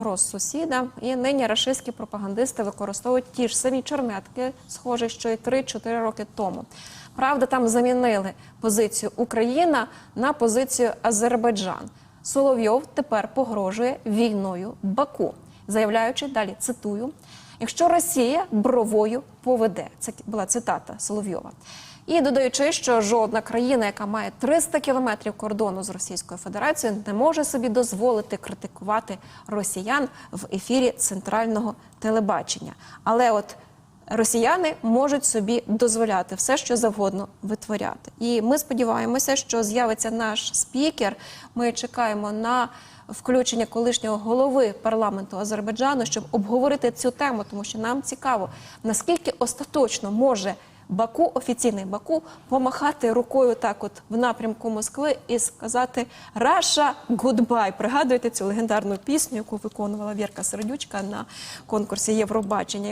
погроз сусідам, і нині рашистські пропагандисти використовують ті ж самі чернетки, схоже, що й 3-4 роки тому. Правда, там замінили позицію Україна на позицію Азербайджан. Соловйов тепер погрожує війною Баку, заявляючи далі, цитую: якщо Росія бровою поведе, це була цитата Соловйова. І додаючи, що жодна країна, яка має 300 кілометрів кордону з Російською Федерацією, не може собі дозволити критикувати росіян в ефірі центрального телебачення. Але от росіяни можуть собі дозволяти все, що завгодно витворяти. І ми сподіваємося, що з'явиться наш спікер. Ми чекаємо на включення колишнього голови парламенту Азербайджану, щоб обговорити цю тему, тому що нам цікаво, наскільки остаточно може. Баку, офіційний Баку, помахати рукою так, от в напрямку Москви, і сказати Раша гудбай. Пригадуєте цю легендарну пісню, яку виконувала Вірка Сердючка на конкурсі Євробачення.